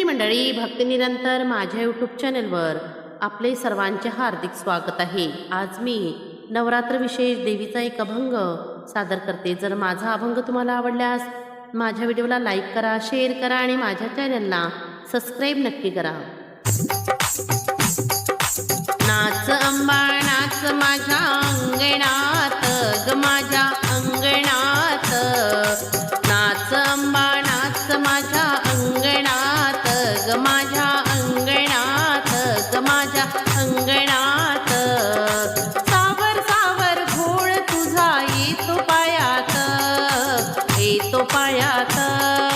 श्री मंडळी भक्तिनिरंतर माझ्या यूट्यूब चॅनलवर आपले सर्वांचे हार्दिक स्वागत आहे. आज मी नवरात्र विशेष देवीचा एक अभंग सादर करते. जर माझा अभंग तुम्हाला आवडल्यास माझ्या व्हिडिओला लाईक करा शेअर करा आणि माझ्या चॅनलला सबस्क्राईब नक्की करा. तो पायात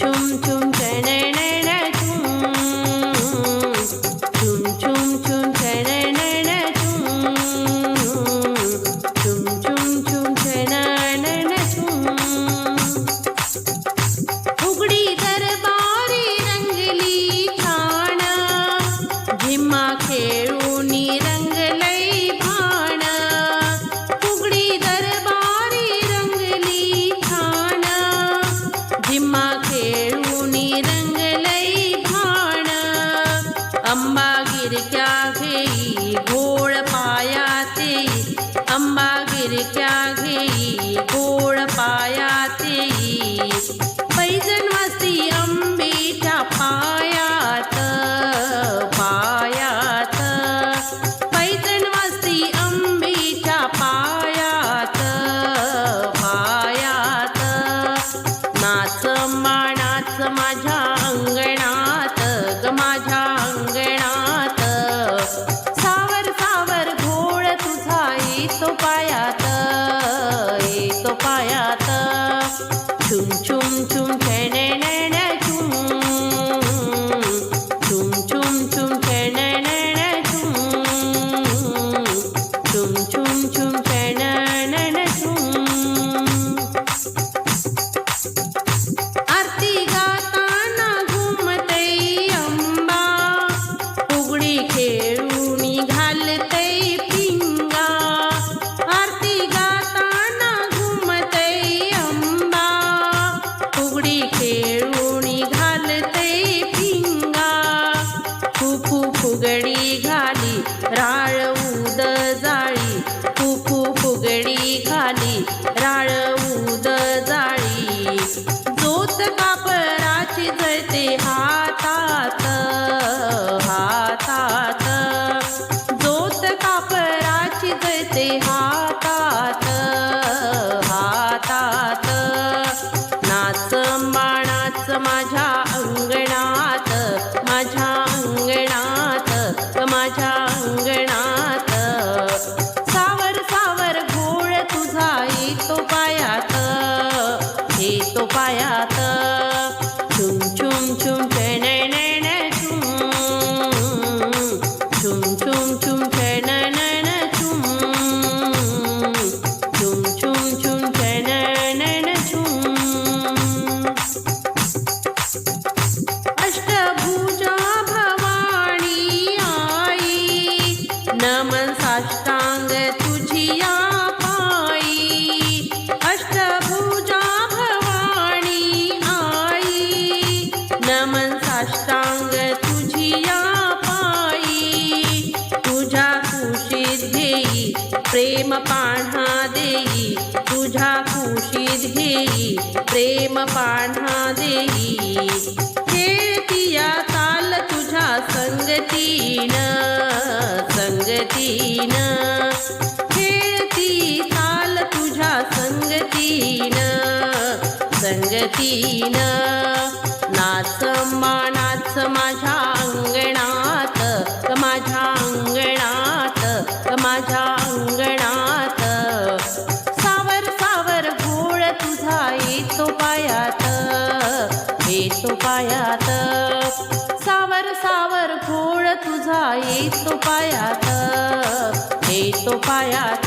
冲。येतो पायात येतो पायात. चुम चुम चुम खेणे नेणे चुम चुम चुम चुम खेणे चुम चुम चुम चुम खेणे नेणे चुम आरती गाताना घुमते अंबा. खेळू फुगडी घाली राळ उद जाळी. कुकू फुगडी घाली राळ उद जाळी. जोत कापराची जळते हातात हातात. जोत कापराची जळते हातात हातात. नाच बाणाच माझ्या अंगणात माझ्या देई तुझ्या कुशी घेई प्रेम पाढा देई. खेळतिया काल तुझ्या संगतीन संगतीन. खेळती काल तुझ्या संगतीन संगतीन. नाच मानाच माझ्या अंगणात माझ्या अंगणात माझ्या तो पायात हे तो पायात.